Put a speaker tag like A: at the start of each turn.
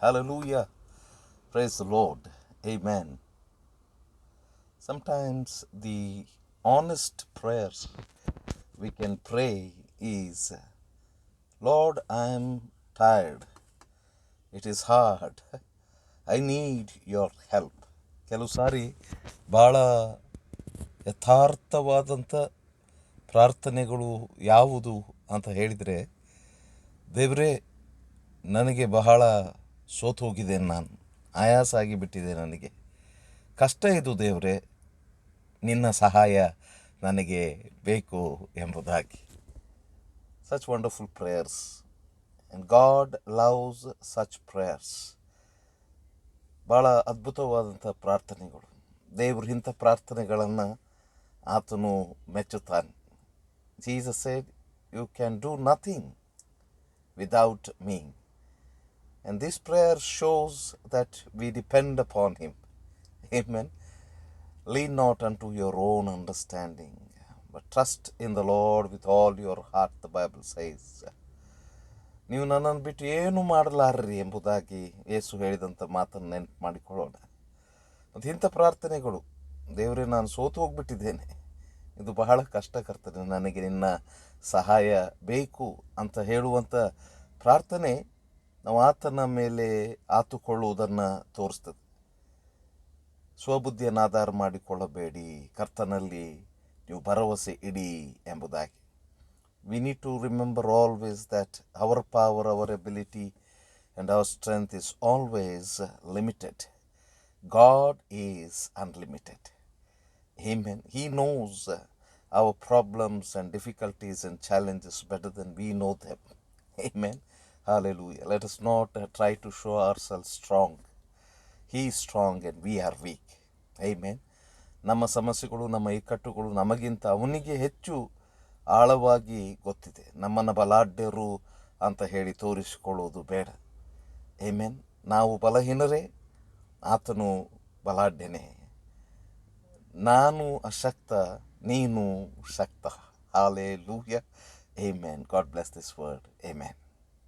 A: Hallelujah. Praise the Lord. Amen. Sometimes the honest prayers we can pray is Lord, I am tired. It is hard. I need your help. ಕೆಲವು ಸಾರಿ ಭಾಳ ಯಥಾರ್ಥವಾದಂಥ ಪ್ರಾರ್ಥನೆಗಳು ಯಾವುದು ಅಂತ ಹೇಳಿದರೆ ದೇವರೇ ನನಗೆ ಬಹಳ ಸೋತು ಹೋಗಿದ್ದೇನೆ ನಾನು. ಆಯಾಸ ಆಗಿಬಿಟ್ಟಿದೆ ನನಗೆ. ಕಷ್ಟ ಇದು ದೇವರೇ. ನಿನ್ನ ಸಹಾಯ ನನಗೆ ಬೇಕು ಎಂಬುದಾಗಿ. Such wonderful prayers and God loves such prayers ಭಾಳ ಅದ್ಭುತವಾದಂಥ ಪ್ರಾರ್ಥನೆಗಳು. ದೇವರು ಇಂಥ ಪ್ರಾರ್ಥನೆಗಳನ್ನು ಆತನು ಮೆಚ್ಚುತ್ತಾನೆ. Jesus said you can do nothing without me. And this prayer shows that we depend upon Him. Amen. Lean not unto your own understanding, but trust in the Lord with all your heart, the Bible says. ನೀವು ನನ್ನನ್ನು ಬಿಟ್ಟು ಏನು ಮಾಡಲಾರ್ರಿ ಎಂಬುದಾಗಿ ಯೇಸು ಹೇಳಿದಂಥ ಮಾತನ್ನು ನೆನಪು ಮಾಡಿಕೊಳ್ಳೋಣ ಮತ್ತು ಇಂಥ ಪ್ರಾರ್ಥನೆಗಳು ದೇವರೇ ನಾನು ಸೋತು ಹೋಗ್ಬಿಟ್ಟಿದ್ದೇನೆ ಇದು ಬಹಳ ಕಷ್ಟಕರ್ತನೆ ನನಗೆ ನಿನ್ನ ಸಹಾಯ ಬೇಕು ಅಂತ ಹೇಳುವಂಥ ಪ್ರಾರ್ಥನೆ ನಾವು ಆತನ ಮೇಲೆ ಆತುಕೊಳ್ಳುವುದನ್ನು ತೋರಿಸ್ತದೆ. ಸ್ವಬುದ್ಧಿಯನ್ನು ಆಧಾರ ಮಾಡಿಕೊಳ್ಳಬೇಡಿ ಕರ್ತನಲ್ಲಿ ನೀವು ಭರವಸೆ ಇಡಿ ಎಂಬುದಾಗಿ. We need to remember always that our power our ability and our strength is always limited God is unlimited Amen. He knows uh, our problems difficulties difficulties challenges better better than we know them. Hallelujah. Let us not uh, try to show ourselves strong. He is strong and we are weak. Amen. ನಮ್ಮ ಸಮಸ್ಯೆಗಳು ನಮ್ಮ ಇಕ್ಕಟ್ಟುಗಳು ನಮಗಿಂತ ಅವನಿಗೆ ಹೆಚ್ಚು ಆಳವಾಗಿ ಗೊತ್ತಿದೆ ನಮ್ಮನ್ನು ಬಲಾಢ್ಯರು ಅಂತ ಹೇಳಿ ತೋರಿಸಿಕೊಳ್ಳುವುದು ಬೇಡ ಏಮೇನ್ ನಾವು ಬಲಹೀನರೇ ಆತನು ಬಲಾಢ್ಯನೇ ನಾನು ಅಶಕ್ತ ನೀನು ಶಕ್ತ ಹಾಲೆ Hallelujah. Amen. God bless this word. Amen.